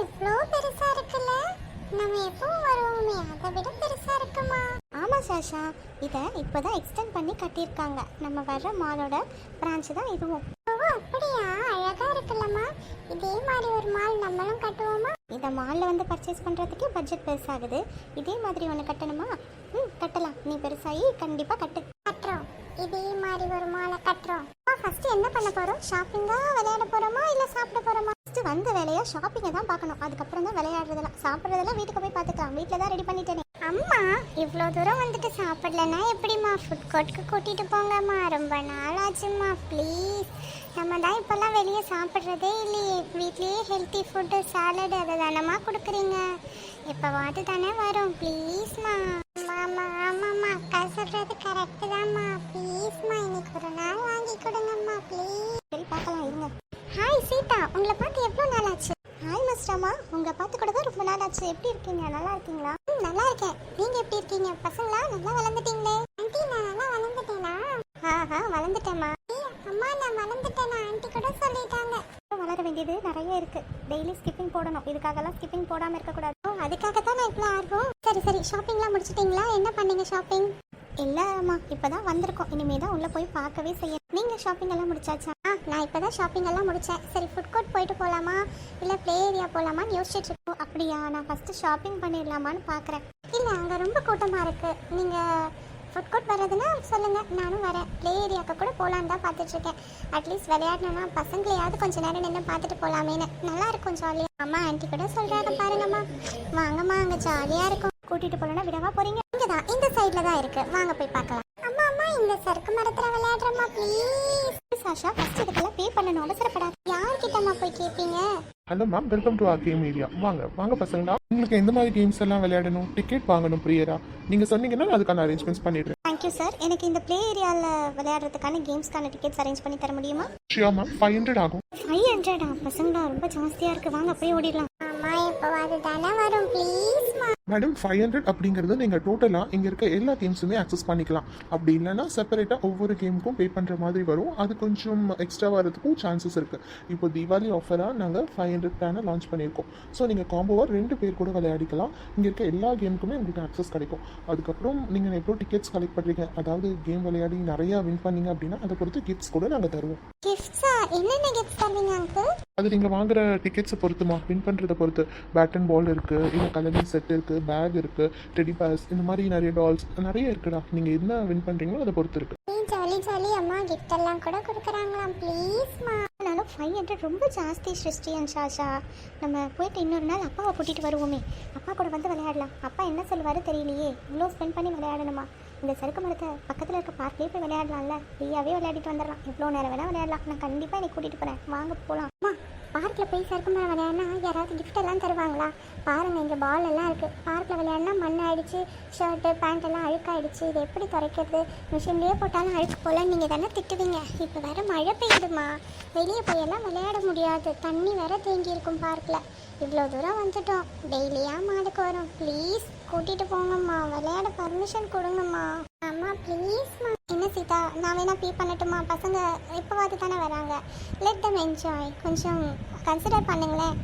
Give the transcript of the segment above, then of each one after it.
இவ்ளோ பெருசா இருக்குல்ல? நம்ம எப்பவும் வருவோமே அதை விட பெருசா இருக்குமா? ஆமா சாஷா. இதை இப்போதான் எக்ஸ்டெண்ட் பண்ணி கட்டியிருக்காங்க. நம்ம வர்ற மாலோட பிரான்ச் தான் இதுவும். ஓ அப்படியா? அழகா இருக்குல்லம்மா. இதே மாதிரி ஒரு மால் நம்மளும் கட்டுவோமா? இந்த மாலில் வந்து பர்ச்சேஸ் பண்ணுறதுக்கே பட்ஜெட் பெருசாகுது. இதே மாதிரி ஒன்று கட்டணுமா? ம் கட்டலாம். நீ பெருசாகி கண்டிப்பாக கட்டு. கட்டுறோம். இதே மாதிரி ஒரு மாலை கட்டுறோம். ஃபர்ஸ்ட் என்ன பண்ண போறோம்? ஷாப்பிங்கா விளையாட போறோமா? இல்ல சாப்பிட போறோமா? ஃபஸ்ட்டு வந்த வேலையை ஷாப்பிங்கை தான் பார்க்கணும். அதுக்கப்புறம் தான் விளையாடுறதெல்லாம். சாப்பிட்றதெல்லாம் வீட்டுக்கு போய் பார்த்துக்கலாம். வீட்டில் தான் ரெடி பண்ணிட்டேனே. அம்மா இவ்வளோ தூரம் வந்துட்டு சாப்பிடலன்னா எப்படிம்மா? ஃபுட் கோர்ட்டுக்கு கூட்டிகிட்டு போங்கம்மா. ரொம்ப நாள் ஆச்சும்மா ப்ளீஸ் நம்ம தான் இப்போல்லாம் வெளியே சாப்பிட்றதே இல்லையே. வீட்லேயே ஹெல்த்தி ஃபுட்டு சாலடு அதை தானம்மா கொடுக்குறீங்க? எப்போவாது தானே வரும். ப்ளீஸ்மா ஆமாம்மா ஆமாம்மா அக்கா சொல்கிறது கரெக்டு தான்மா ப்ளீஸ்மா இன்னைக்கு ஒரு நாள் வாங்கி கொடுங்கம்மா ப்ளீஸ் சரி பார்க்கலாம் இருங்க ஹாய் சீதா உங்களை பார்த்து எவ்வளோ நாள் ஆச்சு ஹாய் மிஸ்டர்மா உங்களை பார்த்து கூட எப்படி இருக்கீங்க? நல்லா இருக்கீங்களா? ம், நல்லா இருக்கேன். நீங்க எப்படி இருக்கீங்க? பசங்களா? நல்லா வளர்ந்துட்டீங்களே. ஆண்டி நான் நல்லா வளர்ந்துட்டேனா? ஆஹா வளர்ந்துட்டேம்மா. அம்மா நான் வளர்ந்துட்டேனா? ஆண்டி கூட சொல்லிட்டாங்க. வளர வேண்டியது நிறைய இருக்கு. டெய்லி ஸ்கிப்பிங் போடணும். இதுக்காகலாம் ஸ்கிப்பிங் போடாமல் இருக்கக்கூடாது. கூடாது அதுக்காக தான் நான் இவ்வளோ ஆர்வம். சரி சரி. ஷாப்பிங்லாம் முடிச்சிட்டீங்களா? என்ன பண்ணீங்க ஷாப்பிங் இல்லைம்மா இப்போ தான் வந்திருக்கோம். இனிமே தான் உள்ளே போய் பார்க்கவே செய்யணும். நீங்கள் ஷாப்பிங் எல்லாம் முடிச்சாச்சா? ஆ நான் இப்போ தான் ஷாப்பிங் எல்லாம் முடித்தேன் சரி ஃபுட் கோர்ட் போயிட்டு போகலாமா இல்லை ப்ளே ஏரியா போகலாமான்னு யோசிச்சுட்டு இருக்கோம். அப்படியா நான் ஃபஸ்ட்டு ஷாப்பிங் பண்ணிடலாமான்னு பார்க்குறேன் இல்லை அங்கே ரொம்ப கூட்டமாக இருக்குது நீங்கள் ஃபுட் கோர்ட் வர்றதுன்னா சொல்லுங்கள் நானும் வரேன். ப்ளே ஏரியாவுக்கு கூட போகலான்னு தான் பார்த்துட்ருக்கேன் அட்லீஸ்ட் விளையாடணும்னா பசங்களையாவது கொஞ்ச நேரம் நின்று பார்த்துட்டு போகலாமேன்னு நல்லா இருக்கும் ஜாலியாக அம்மா ஆண்டி கூட சொல்கிறாங்க பாருங்கம்மா. வாங்கம்மா அங்கே ஜாலியாக இருக்கும். கூட்டிகிட்டு போகலன்னா விடவா போகிறீங்க இங்கே தான் இந்த சைடில் தான் இருக்குது வாங்க போய் பார்க்கலாம். இந்த சறுக்கு மரத்தில் விளையாடுறம்மா ப்ளீஸ் சாஷா ஃபஸ்ட் இதுக்கெல்லாம் பே பண்ணணும் அவசரப்படாது. யார்கிட்டம்மா போய் கேட்பீங்க hello ma'am welcome to our game area வாங்க வாங்க பசங்களா. உங்களுக்கு எந்த மாதிரி கேம்ஸ் எல்லாம் விளையாடணும்? டிக்கெட் வாங்கணும் பிரியரா. நீங்க சொன்னீங்கன்னா நான் அதுக்கான அரேஞ்ச்மெண்ட்ஸ் பண்ணிடுறேன். தேங்க்யூ சார் எனக்கு இந்த ப்ளே ஏரியாவில் விளையாடுறதுக்கான கேம்ஸ்க்கான டிக்கெட்ஸ் அரேஞ்ச் பண்ணி தர முடியுமா? ஷியா மேம் ஃபைவ் ஹண்ட்ரட் ஆகும். ஃபைவ் ஹண்ட்ரடா பசங்களா ரொம்ப ஜாஸ்தியாக இருக்குது வாங்க போய் ஓடிடலாம். அம்மா எப்போவாது தானே வரும். ப்ளீஸ்மா மேடம் ஃபைவ் ஹண்ட்ரட் அப்படிங்கிறது நீங்கள் டோட்டலாக இங்கே இருக்க எல்லா கேம்ஸுமே அக்சஸ் பண்ணிக்கலாம். அப்படி இல்லைன்னா செப்பரேட்டாக ஒவ்வொரு கேமுக்கும் பே பண்ணுற மாதிரி வரும். அது கொஞ்சம் எக்ஸ்ட்ரா வரதுக்கும் சான்சஸ் இருக்குது இப்போ தீபாவளி ஆஃபராக நாங்கள் ஃபைவ் ஹண்ட்ரட் பிளானை லான்ச் பண்ணியிருக்கோம். ஸோ நீங்கள் காம்போவாக ரெண்டு பேர் கூட விளையாடிக்கலாம். இங்கே இருக்க எல்லா கேமுக்குமே உங்களுக்கு அக்சஸ் கிடைக்கும். அதுக்கப்புறம் நீங்கள் எவ்வளோ டிக்கெட்ஸ் கலெக்ட் பண்ணுறீங்க அதாவது கேம் விளையாடி நிறையா வின் பண்ணீங்க அப்படின்னா அதை பொறுத்து கிஃப்ட்ஸ் கூட நாங்கள் தருவோம். அது நீங்கள் வாங்குற டிக்கெட்ஸை பொறுத்துமா? வின் பண்ணுறதை பொறுத்து. பேட் அண்ட் பால் இருக்குது இல்லை கலரிங் செட் இருக்குது பேக் இருக்குது டெடி பேஸ் இந்த மாதிரி நிறைய டால்ஸ் நிறைய இருக்குடா. நீங்கள் என்ன வின் பண்ணுறீங்களோ அதை பொறுத்து இருக்குது ஏய் ஜாலி ஜாலி. அம்மா கிஃப்ட் எல்லாம் கூட கொடுக்குறாங்களாம். ப்ளீஸ்மா அதனால ஃபைவ் ஹண்ட்ரட் ரொம்ப ஜாஸ்தி சிருஷ்டி அண்ட் ஷாஷா நம்ம போயிட்டு இன்னொரு நாள் அப்பாவை கூட்டிகிட்டு வருவோமே. அப்பா கூட வந்து விளையாடலாம். அப்பா என்ன சொல்லுவாரு தெரியலையே. இவ்வளோ ஸ்பெண்ட் பண்ணி விளையாடணுமா? இந்த சறுக்கு மரத்தை பக்கத்தில் இருக்க பார்க்லேயே போய் விளையாடலாம்ல. ஃப்ரீயாகவே விளையாடிட்டு வந்துடலாம். எவ்வளோ நேரம் வேணால் விளையாடலாம். நான் கண்டிப்பாக என்னை கூட்டிகிட்டு போகிறேன் வாங்க போகலாம் அம்மா பார்க்கில் போய் சறுக்கு விளையாடினா யாராவது gift எல்லாம் தருவாங்களா? பாருங்க இங்கே பால் எல்லாம் இருக்குது பார்க்கில் விளையாடினா மண் ஆகிடுச்சு ஷர்ட்டு பேண்ட் எல்லாம் அழுக்காயிடுச்சு. இது எப்படி துறைக்கிறது மிஷின்லேயே போட்டாலும் அழுக்கு போல. நீங்கள் தானே திட்டுவீங்க? இப்போ வேறு மழை பெய்யுதுமா. வெளியே போயெல்லாம் விளையாட முடியாது. தண்ணி வேற தேங்கி இருக்கும் பார்க்கில் இவ்வளோ தூரம் வந்துட்டோம். டெய்லியா மாடுக்கு வரும். ப்ளீஸ் கூட்டிகிட்டு போங்கம்மா. விளையாட பர்மிஷன் கொடுங்கம்மா. அம்மா ப்ளீஸ்மா என்ன சீதா. நான் வேணா பே பண்ணட்டுமா? பசங்க எப்போவாது தானே வராங்க. லெட் தம் என்ஜாய் கொஞ்சம் கன்சிடர் பண்ணுங்களேன்.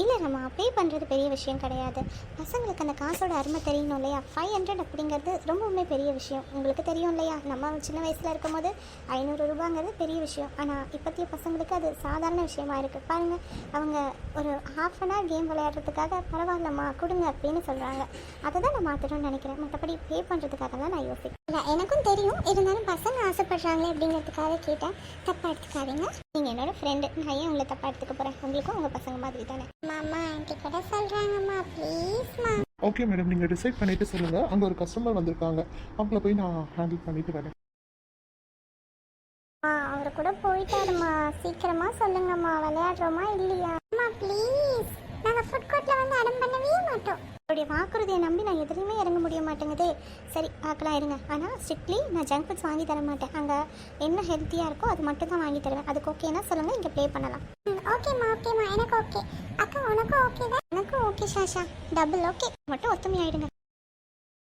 இல்லை நம்ம பே பண்ணுறது பெரிய விஷயம் கிடையாது. பசங்களுக்கு அந்த காசோட அருமை தெரியணும் இல்லையா? ஃபைவ் ஹண்ட்ரட் அப்படிங்கிறது ரொம்பவுமே பெரிய விஷயம். உங்களுக்கு தெரியும் இல்லையா? நம்ம சின்ன வயசில் இருக்கும் போது ஐநூறு ரூபாங்கிறது பெரிய விஷயம். ஆனால் இப்போத்திய பசங்களுக்கு அது சாதாரண விஷயமா இருக்குது பாருங்கள் அவங்க ஒரு ஹாஃப் அன் ஹவர் கேம் விளையாடுறதுக்காக பரவாயில்லம்மா கொடுங்க அப்படின்னு சொல்கிறாங்க அதை தான் நான் மாற்றணும்னு நினைக்கிறேன். மற்றபடி பே பண்ணுறதுக்காக தான் நான் யோசிக்கிறேன். இல்லை எனக்கும் தெரியும். இருந்தாலும் பசங்க ஆசைப்படுறாங்களே அப்படிங்கிறதுக்காக கேட்டேன். தப்பாக எடுத்துக்காதீங்க. நீங்கள் என்னோட ஃப்ரெண்டு நான் ஏன் உங்களை தப்பாக எடுத்துக்க போகிறேன் உங்களுக்கும் உங்கள் பசங்க மாதிரி தானே? மாமா ஆண்டி கூட சொல்கிறாங்கம்மா ப்ளீஸ்மா ஓகே மேடம் நீங்கள் டிசைட் பண்ணிட்டு சொல்லுங்கள் அங்கே ஒரு கஸ்டமர் வந்திருக்காங்க. அவங்கள போய் நான் ஹேண்டில் பண்ணிட்டு வரேன். ஆ அவர் கூட போயிட்டாருமா சீக்கிரமா சொல்லுங்கம்மா. விளையாடுறோமா இல்லையா? அம்மா ப்ளீஸ் நாங்கள் ஃபுட் கோர்ட்டில் வந்து அடம் பண்ணவே மாட்டோம். அவருடைய வாக்குறுதியை நம்பி நான் எதுலேயுமே இறங்க முடிய மாட்டேங்குதே. சரி பார்க்கலாம் இருங்க. ஆனால் ஸ்ட்ரிக்ட்லி நான் ஜங்க் ஃபுட்ஸ் வாங்கி தர மாட்டேன். அங்கே என்ன ஹெல்த்தியாக இருக்கோ அது மட்டும் தான் வாங்கி தருவேன். அதுக்கு ஓகேனா சொல்லுங்கள் இங்கே ப்ளே பண்ணலாம். ம் ஓகேம்மா ஓகேம்மா எனக்கு ஓகே அக்கா உனக்கும் ஓகே தான். எனக்கும் ஓகே ஷாஷா. டபுள் ஓகே மட்டும் ஒத்துமையாயிடுங்க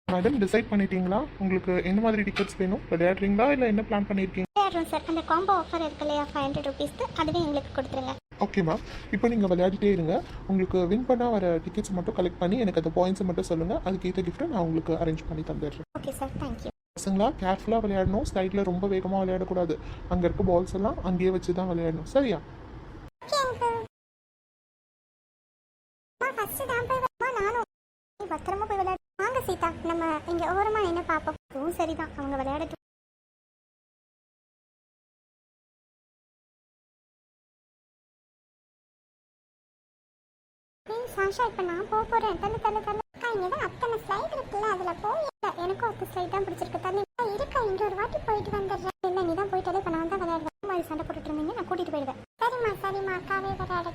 மேடம் டிசைட் பண்ணிட்டீங்களா? உங்களுக்கு எந்த மாதிரி டிக்கெட்ஸ் வேணும்? விளையாடுறீங்களா? இல்லை என்ன பிளான் பண்ணியிருக்கீங்க விளையாடுறோம் சார். அந்த காம்போ ஆஃபர் இருக்கு இல்லையா ஃபைவ் ஹண்ட்ரட் ருபீஸ்க்கு அதுவே எங்களுக்கு கொடுத்துருங்க. ஓகே மேம் இப்போ நீங்கள் விளையாடிட்டே இருங்க. உங்களுக்கு வின் பண்ணால் வர டிக்கெட்ஸ் மட்டும் கலெக்ட் பண்ணி எனக்கு அந்த பாயிண்ட்ஸை மட்டும் சொல்லுங்கள் அதுக்கேற்ற கிஃப்ட்டை நான் உங்களுக்கு அரேஞ்ச் பண்ணி தந்துடுறேன். ஓகே சார் தேங்க்யூ பசங்களா கேர்ஃபுல்லாக விளையாடணும். ஸ்லைடில் ரொம்ப வேகமாக விளையாடக்கூடாது. அங்கே இருக்க பால்ஸ் எல்லாம் அங்கேயே வச்சு தான் விளையாடணும் சரியா பத்திரமா போய் விளையாடு. வாங்க சீதா. நம்ம இங்க ஓரமா நின்று பார்ப்போம். அதுவும் சரிதான். அவங்க விளையாடட்டும். சாஷா இப்போ நான் போக போகிறேன் தள்ளு தள்ளு தள்ளு. அக்கா இங்கே தான் அத்தனை ஸ்லைட் இருக்குல்ல அதில் போய் எனக்கும் ஒரு ஸ்லைட் தான் பிடிச்சிருக்கு. தண்ணி இருக்கா இங்கே ஒரு வாட்டி போயிட்டு வந்துடுறேன். இல்லை நீ தான் போயிட்டாலே இப்போ நான் தான் விளையாடுவேன். மாதிரி சண்டை போட்டுட்டு இருந்தீங்க நான் கூட்டிகிட்டு போயிடுவேன். சரிம்மா சரிம்மா அக்காவே விளையாடு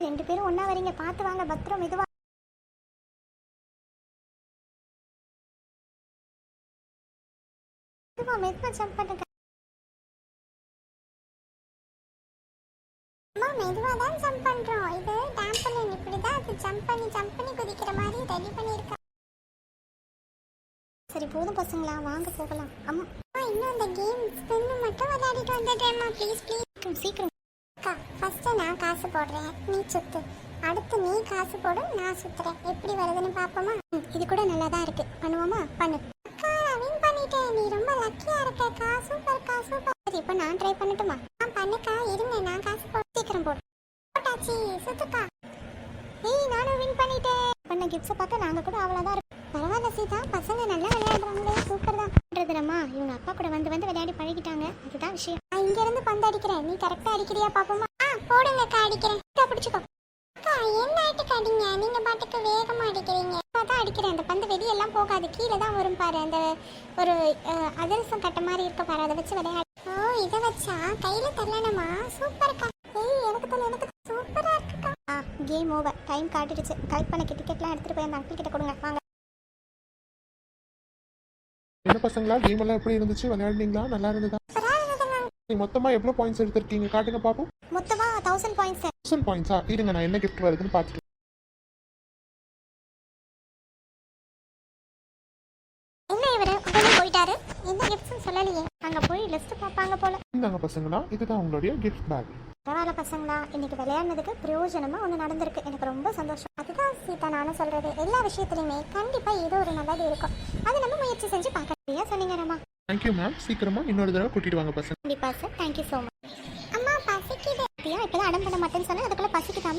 ரெண்டு பேரும் ஒண்ணா வரீங்க. பார்த்து வாங்க. பத்திரம் மெதுவா மெதுவா மெதுவா ஜம்ப் பண்ணுங்க அம்மா மெதுவாக தான் ஜம்ப் பண்ணுறோம் இது டாம்பலின் இப்படி தான் அது ஜம்ப் பண்ணி ஜம்ப் பண்ணி குதிக்கிற மாதிரி ரெடி பண்ணியிருக்கேன் சரி போதும் பசங்களா வாங்க போகலாம். அம்மா இன்னும் அந்த கேம் ஸ்பின்னு மட்டும் விளையாடிட்டு வந்துடுறேம்மா ப்ளீஸ் ப்ளீஸ் சீக்கிரம், சீக்கிரம். அக்கா ஃபர்ஸ்ட் நான் காசு போடுறேன். நீ சுத்து. அடுத்து நீ காசு போடு நான் சுத்துறேன். எப்படி வருதுன்னு பாப்போமா இது கூட நல்லா தான் இருக்கு. பண்ணுவோமா? பண்ணு. அக்கா நான் வின் பண்ணிட்டேன். நீ லக்கியா இருக்க? காசு சூப்பர் காசு சூப்பர் சரி இப்போ நான் ட்ரை பண்ணட்டுமா? நான் பண்ணுக்கா இருங்க நான் காசு போட்டு சீக்கிரம் போட்டு போட்டாச்சு சுத்துக்கா. ஏய் நானும் வின் பண்ணிட்டேன். பண்ண கிஃப்ட்ஸை பார்த்தா நாங்கள் கூட அவ்வளோதான் இருக்கும் பரவாயில்ல சீதா. பசங்க நல்லா விளையாடுறாங்களே. சூப்பர் தான். பண்றதுலம்மா இவங்க அப்பா கூட வந்து வந்து விளையாடி பழகிட்டாங்க. அதுதான் விஷயம். நான் இங்கேருந்து பந்து அடிக்கிறேன். நீ கரெக்டாக அடிக்கிறியா பாப்போமா? ஆ போடுங்கக்கா அடிக்கிறேன். அக்கா பிடிச்சுக்கோ. என்ன ஆட்டுக்கு அடிங்க நீங்க பாட்டுக்கு வேகமா அடிக்கிறீங்க. அதான் அடிக்கிறேன். அந்த பந்து வெளியெல்லாம் போகாது. கீழே தான் வரும் பாரு. அந்த ஒரு அதிரசம் கட்ட மாதிரி இருக்க பாரு. அதை வச்சு விளையாடு. ஓ இதை வச்சா? கையில தள்ளணுமா சூப்பர்க்கா ஏய் எனக்கு தள்ள எனக்கு சூப்பரா இருக்குக்கா. ஆ கேம் ஓவர் டைம் காட்டிடுச்சு. கலெக்ட் பண்ண டிக்கெட்லாம் எடுத்துட்டு போய் அந்த அங்கிள் கிட்ட கொடுங்க. வாங்க. என்ன பசங்களா? கேம் எல்லாம் எப்படி இருந்துச்சு? விளையாடுனீங்களா? நல்லா இருந்ததா? சூப்பரா இருந்ததுங்க நீ மொத்தமாக எவ்வளோ பாயிண்ட்ஸ் எடுத்திருக்கீங்க? காட்டுங்க பார்ப்போம் மொத்தமா தௌசண்ட் பாயிண்ட்ஸ் தௌசண்ட் பாயிண்ட்ஸா இருங்க நான் என்ன கிஃப்ட் வருதுன்னு பார்த்துட்டு என்ன இவரு? உடனே போயிட்டாரு. என்ன கிஃப்ட்ஸ் சொல்லலையே. அங்க போய் லிஸ்ட் பார்ப்பாங்க போல. இந்தாங்க பசங்களா இதுதான் உங்களுடைய கிஃப்ட் பேக் பரவாயில்ல பசங்களா இன்னைக்கு விளையாடுனதுக்கு பிரயோஜனமா ஒன்று நடந்திருக்கு. எனக்கு ரொம்ப சந்தோஷம். அதுதான் சீதா நானும் சொல்றது. எல்லா விஷயத்துலையுமே கண்டிப்பா ஏதோ ஒரு நல்லது இருக்கும். அதை நம்ம முயற்சி செஞ்சு சரியா சொன்னீங்க ரமா? தேங்க்யூ மேம் சீக்கிரமாக இன்னொரு தடவை கூட்டிட்டு வாங்க பசங்க. கண்டிப்பா சார் தேங்க்யூ ஸோ மச் பசிக்குது அப்படியா? இப்போதான் அடம் பண்ண மாட்டேன்னு சொன்னேன் அதுக்குள்ள பசிக்குதாம.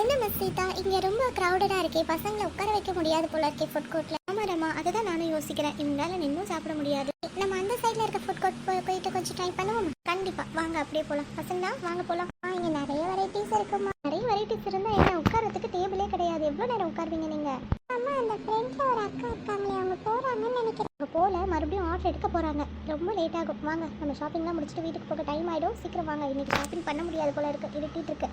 என்ன மிஸ் சீதா? இங்க ரொம்ப கிரௌடடா இருக்கே. பசங்களை உட்கார வைக்க முடியாது போல இருக்கே ஃபுட் கோர்ட்ல ஆமா ரமா அதுதான் நானும் யோசிக்கிறேன். இவங்களால நின்னும் சாப்பிட முடியாது. நம்ம அந்த சைடுல இருக்க ஃபுட் கோர்ட் போய் போயிட்டு கொஞ்சம் ட்ரை பண்ணுவோம்? கண்டிப்பா. வாங்க அப்படியே போலாம். பசங்களா வாங்க போலாம். இங்க நிறைய வெரைட்டிஸ் இருக்குமா? நிறைய வெரைட்டிஸ் இருந்தா என்ன? உட்கார்றதுக்கு டேபிளே கிடையாது. எவ்வளவு நேரம் உட்காருவீங்க நீங்க? அம்மா அந்த ஃப்ரெண்ட்ல ஒரு அக்கா இருக்காங்களே அவங்க போறாங்கன்னு நினைக்கிறேன். அவங்க போல மறுபடியும் ஆர்டர் எடுக்க போறாங்க. ரொம்ப லேட் ஆகும். வாங்க நம்ம ஷாப்பிங்லாம் முடிச்சுட்டு வீட்டுக்கு போக டைம் ஆயிடும். சீக்கிரம் வாங்க. இன்னைக்கு ஷாப்பிங் பண்ண முடியாது போல இருக்கு. இருட்டிட்டு இருக்கு.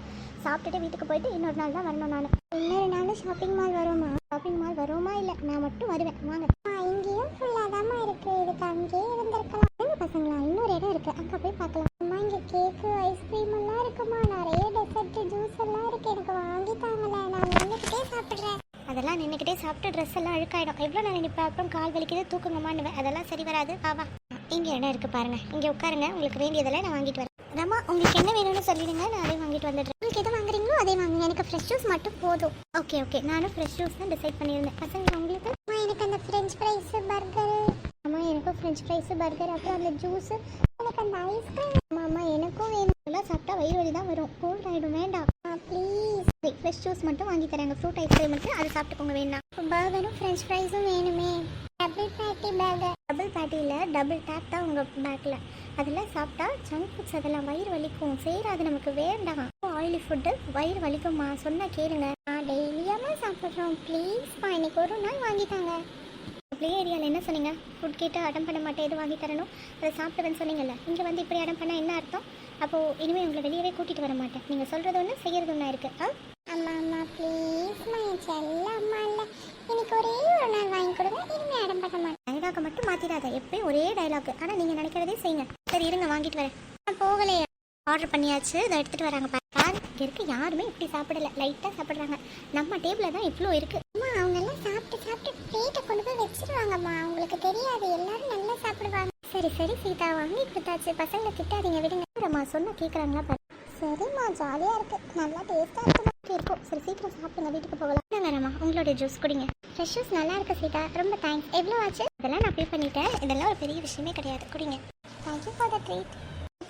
சாப்பிட்டுட்டு வீட்டுக்கு போயிட்டு இன்னொரு நாள் தான் வரணும் நான். இன்னொரு நாள் ஷாப்பிங் மால் வருமா? ஷாப்பிங் மால் வருமா இல்லை? நான் மட்டும் வருவேன். வாங்க. ஆ, இங்கேயும் ஃபுல்லாக தாம்மா இருக்கு. இதுக்கு அங்கேயே இருந்திருக்கலாம். எங்க பசங்களா? இன்னொரு இடம் இருக்கு. அங்கே போய் பார்க்கலாம். அம்மா இங்கே கேக்கு ஐஸ்கிரீம் எல்லாம் இருக்குமா? நிறைய டெசர்ட் ஜூஸ் எல்லாம் இருக்கு. எனக்கு வாங்கி தாங்கல. நான் நின்றுக்கிட்டே சாப்பிட்றேன். அதெல்லாம் நின்றுக்கிட்டே சாப்பிட்டு ட்ரெஸ் எல்லாம் அழுக்காயிடும். எவ்வளோ நான் நினைப்பேன் அப்புறம் கால் வலிக்குது தூக்குங்கம்மான்னுவேன். அதெல்லாம் சரி வராது. வா இங்கே இடம் இருக்குது பாருங்கள் இங்கே உட்காருங்க. உங்களுக்கு வேண்டியதெல்லாம் நான் வாங்கிட்டு வரேன். ரமா உங்களுக்கு என்ன வேணும்னு சொல்லிடுங்க. நான் அதே வாங்கிட்டு வந்துடுறேன். உங்களுக்கு எது வாங்குறீங்களோ அதே வாங்குங்க. எனக்கு ஃப்ரெஷ் ஜூஸ் மட்டும் போதும். ஓகே ஓகே நானும் ஃப்ரெஷ் ஜூஸ் தான் டிசைட் பண்ணியிருந்தேன். பசங்க உங்களுக்கு? எனக்கு அந்த ஃப்ரெஞ்ச் ஃப்ரைஸ் பர்கர் அம்மா எனக்கும் ஃப்ரெஞ்ச் ஃப்ரைஸ் பர்கர் அப்புறம் அந்த ஜூஸு எனக்கு அந்த ஐஸ்கிரீம் அம்மா அம்மா எனக்கும் வேணும். எல்லாம் சாப்பிட்டா வயிறு வலி தான் வரும். கோல்ட் ஆகிடும் வேண்டாம். ப்ளீஸ் ஃப்ரெஷ் ஜூஸ் மட்டும் வாங்கி தரேங்க. ஃப்ரூட் ஐஸ்கிரீம் இருக்கு அதை சாப்பிட்டுக்கோங்க வேண்டாம் பர்கரும் ஃப்ரெஞ்ச் ஃப்ரைஸும் வேணுமே. டபுள் பேட்டி பர்கர் டபுள் பேட்டியில் டபுள் டேப் தான் உங்கள் பேக்கில் அதில் சாப்பிட்டா ஜங்க் ஃபுட்ஸ் அதெல்லாம் வயிறு வலிக்கும். சேராது நமக்கு வேண்டாம். ஆயிலி ஃபுட்டு வயிறு வலிக்கும்மா. சொன்னால் கேளுங்க. நான் டெய்லியாம சாப்பிட்றோம். ப்ளீஸ்ப்பா இன்னைக்கு ஒரு நாள் வாங்கிட்டாங்க ப்ளே ஏரியாவில் என்ன சொன்னீங்க? ஃபுட் கேட்டு அடம் பண்ண மாட்டேன் எது வாங்கி தரணும்? அதை சாப்பிடுவேன்னு சொன்னீங்கல்ல இங்கே வந்து இப்படி அடம் பண்ணால் என்ன அர்த்தம்? அப்போது இனிமேல் உங்களை வெளியவே கூட்டிகிட்டு வர மாட்டேன். நீங்கள் சொல்கிறது ஒன்று செய்கிறது ஒன்றா இருக்குது ஆ? அம்மா அம்மா ப்ளீஸ்மா என் செல்ல அம்மா இல்லை. இன்னைக்கு ஒரே ஒரு நாள் வாங்கி கொடுங்க இனிமே அடம் பண்ண மாட்டேன். டைலாக்கை மட்டும் மாற்றிடாத எப்பயும் ஒரே டைலாக் ஆனால் நீங்கள் நினைக்கிறதே செய்யுங்க. சரி இருங்க வாங்கிட்டு வரேன். நான் போகலையா. ஆர்டர் பண்ணியாச்சு இதை எடுத்துகிட்டு வராங்க பாருங்க. இங்கே இருக்க யாருமே இப்படி சாப்பிடல. லைட்டாக சாப்பிட்றாங்க. நம்ம டேபிளில் தான் இவ்வளோ இருக்குது அம்மா அவங்க எல்லாம் சாப்பிட்டு சாப்பிட்டு பிளேட்டை கொண்டு உங்களுக்கு தெரியாது. எல்லாரும் நல்லா சாப்பிடுவாங்க. சரி சரி சீதா வாங்கி கொடுத்தாச்சு. பசங்களை திட்டாதீங்க. விடுங்க. அம்மா சொன்ன கேட்குறாங்களா பாரு. சரிம்மா ஜாலியாக இருக்கு. நல்லா டேஸ்ட்டாக இருக்கு இப்படி இருக்கும். சரி சீக்கிரம் சாப்பிடுங்க. வீட்டுக்கு போகலாம். என்ன உங்களோட உங்களுடைய ஜூஸ் குடிங்க. ஃப்ரெஷ் ஜூஸ் நல்லா இருக்கு சீதா. ரொம்ப தேங்க்ஸ் எவ்வளோ ஆச்சு? இதெல்லாம் நான் பே பண்ணிட்டேன். இதெல்லாம் ஒரு பெரிய விஷயமே கிடையாது. குடிங்க. தேங்க்யூ ஃபார் த ட்ரீட்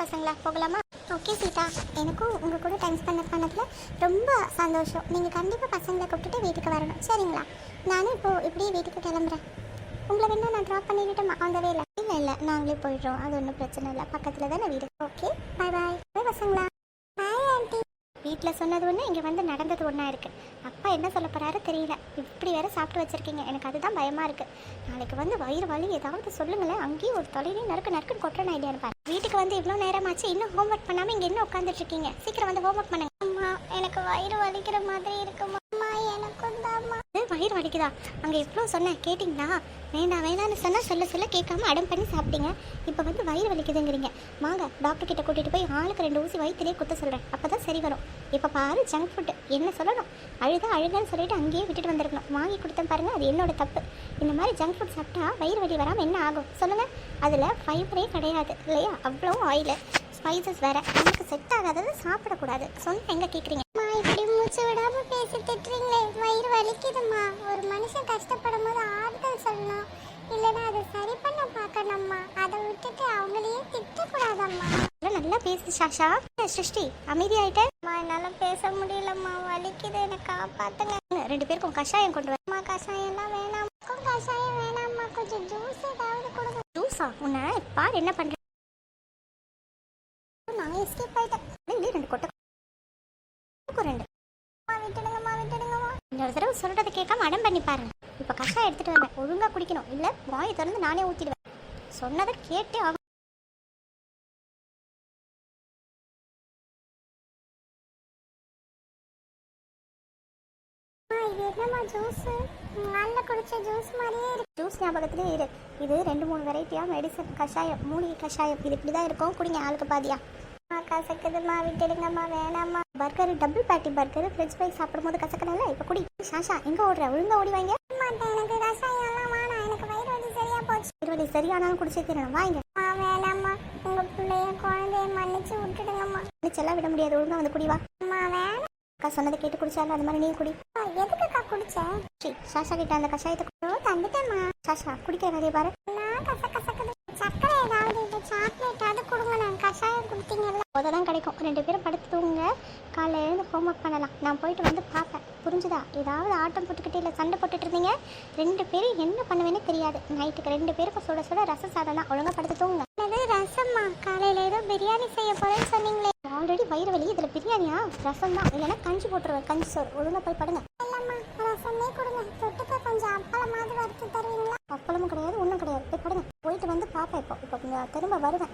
பசங்களா போகலாமா? ஓகே சீதா. எனக்கும் உங்கள் கூட டைம் ஸ்பெண்ட் பண்ணதில் ரொம்ப சந்தோஷம். நீங்கள் கண்டிப்பாக பசங்களை கூப்பிட்டுட்டு வீட்டுக்கு வரணும். சரிங்களா? நானும் இப்போது இப்படியே வீட்டுக்கு கிளம்புறேன். உங்களை வேணா நான் ட்ராப் பண்ணிடட்டுமா? அந்த வேலை இல்லை இல்லை நாங்களே போயிடுறோம். அது ஒன்றும் பிரச்சனை இல்லை. பக்கத்தில் தானே வீடு. ஓகே பாய் பாய் பாய் பசங்களா பாய் ஆண்டி வீட்டில் சொன்னது ஒன்று இங்கே வந்து நடந்தது ஒன்றா இருக்குது அப்பா என்ன சொல்ல போகிறாரு தெரியல. இப்படி வேற சாப்பிட்டு வச்சிருக்கீங்க. எனக்கு அதுதான் பயமாக இருக்குது நாளைக்கு வந்து வயிறு வலி ஏதாவது சொல்லுங்களேன். அங்கேயும் ஒரு தொலைலையும் நறுக்கு நறுக்குன்னு கொட்டுறேன் ஐடியா இருப்பார் வீட்டுக்கு வந்து இவ்வளோ நேரமாச்சு இன்னும் ஹோம்ஒர்க் பண்ணாமல் இங்கே என்ன உட்காந்துட்டு இருக்கீங்க? சீக்கிரம் வந்து ஹோம்ஒர்க் பண்ணுங்க. அம்மா எனக்கு வயிறு வலிக்கிற மாதிரி இருக்குமா? வயிறு வலிக்குதா? அங்கே எவ்வளோ சொன்னேன் கேட்டிங்களா? வேண்டாம் வேண்டாம்னு சொன்னால் சொல்ல சொல்ல கேட்காம அடம் பண்ணி சாப்பிட்டீங்க. இப்போ வந்து வயிறு வலிக்குதுங்கிறீங்க. வாங்க டாக்டர் கிட்ட கூட்டிகிட்டு போய் ஆளுக்கு ரெண்டு ஊசி வயிற்றுலேயே குத்த சொல்கிறேன் அப்போ தான் சரி வரும். இப்போ பாரு ஜங்க் ஃபுட்டு என்ன சொல்லணும்? அழுதா அழுதான்னு சொல்லிட்டு அங்கேயே விட்டுட்டு வந்திருக்கணும். வாங்கி கொடுத்தேன் பாருங்கள் அது என்னோட தப்பு. இந்த மாதிரி ஜங்க் ஃபுட் சாப்பிட்டா வயிறு வலி வராமல் என்ன ஆகும்? சொல்லுங்கள் அதில் ஃபைபரே கிடையாது இல்லையா? அவ்வளோ ஆயிலு ஸ்பைசஸ் வேறு. நமக்கு செட் ஆகாதது சாப்பிடக்கூடாது. சொன்னால் எங்கே கேட்குறீங்க அம்மா இப்படி மூச்சு விடாம பேசி திட்டுறீங்களே வயிறு வலிக்குதும்மா. ஒரு மனுஷன் கஷ்டப்படும் போது ஆறுதல் சொல்லணும். இல்லைன்னா அதை சரி பண்ண பார்க்கணும்மா. அதை விட்டுட்டு அவங்களையே திட்டக்கூடாதம்மா. நல்லா பேசு சாஷா சிருஷ்டி அமைதியாயிட்ட. அம்மா என்னால பேச முடியலம்மா. வலிக்குது. என்னை காப்பாத்துங்க. ரெண்டு பேருக்கும் கஷாயம் கொண்டு வர அம்மா கஷாயம் எல்லாம் வேணாம் கஷாயம் வேணாம்மா. கொஞ்சம் ஜூஸ் ஏதாவது கொடுங்க. ஜூஸா உன்னை பார் என்ன பண்ணுறேன் நான் எஸ்கேப் ஆயிட்டேன். இன்னொரு தடவை சொல்றதை கேட்காம அடம் பண்ணி பாருங்க. இப்போ கஷாயம் எடுத்துட்டு வரேன் ஒழுங்கா குடிக்கணும். இல்ல வாயை திறந்து நானே ஊத்திடுவேன். சொன்னதை கேட்டே ஆகும் என்னம்மா ஜூஸ் நல்ல குடிச்ச ஜூஸ் மாதிரியே இருக்கு. ஜூஸ் ஞாபகத்திலே இரு. இது ரெண்டு மூணு வெரைட்டியா மெடிசன் கஷாயம் மூலிகை கஷாயம். இது இப்படி தான் இருக்கும். குடிங்க ஆளுக்கு பாதியா. அம்மா கசக்குதும்மா விட்டுடுங்கம்மா வேணாம்மா. Burger double patty burger French fry சாப்பிடும்போது கசக்கணும்ல இப்போ குடி. சாஷா எங்க ஓடுற? ஒழுங்கா ஓடி வாங்க. மாட்டேன் எனக்கு கஷாயம் எல்லாம் வேணாம். எனக்கு வயிறு வலி சரியா போச்சு. இருபது சரியானாலும் குடிச்சே தரணும். வாங்க. வேணாம்மா. உங்க பிள்ளைய குழந்தைய மன்னிச்சு விட்டுடுங்கம்மா. செல்லாம் விட முடியாது. ஒழுங்கா வந்து குடி வா. அம்மா வேணாம். அக்கா சொன்னதை கேட்டு குடிச்சாலும் அந்த மாதிரி நீ குடி. எதுக்குக்கா குடிச்சேன் சரி சாஷா கிட்ட அந்த கஷாயத்தை தந்துட்டேம்மா. சாஷா குடிக்கிற வேலையை பாரு. நான் கச சக்கரை ஏதாவது சாக்லேட் அது கொடுங்க. நான் கஷாயம் கொடுத்தீங்கல்ல. தான் கிடைக்கும். ரெண்டு பேரும் படுத்து தூங்குங்க. காலைல எழுந்து ஹோம்ஒர்க் பண்ணலாம். நான் போயிட்டு வந்து பார்ப்பேன். புரிஞ்சுதா? ஏதாவது ஆட்டம் போட்டுக்கிட்டு இல்லை சண்டை போட்டுட்டு இருந்தீங்க? ரெண்டு பேரும் என்ன பண்ணுவேன்னு தெரியாது. நைட்டுக்கு ரெண்டு பேருக்கும் சுட சுட ரசம் சாதம் தான் ஒழுங்காக படுத்து தூங்குங்க. அது ரசம்மா? காலையில் ஏதோ பிரியாணி செய்ய போகிறேன்னு சொன்னீங்களே. ஆல்ரெடி வயிறு வலி. இதில் பிரியாணியா? ரசம் தான் இல்லைன்னா கஞ்சி போட்டுருவேன். கஞ்சி சோறு. ஒழுங்காக போய் படுங்க இல்லம்மா ரசமே கொடுங்க தொட்டுக்க கொஞ்சம் அப்பளமாவது வறுத்து தருவீங்களா அப்பளமும் கிடையாது ஒன்றும் கிடையாது போய் படுங்க போயிட்டு வந்து பார்ப்பேன் இப்போ இப்போ கொஞ்சம் திரும்ப வருவேன்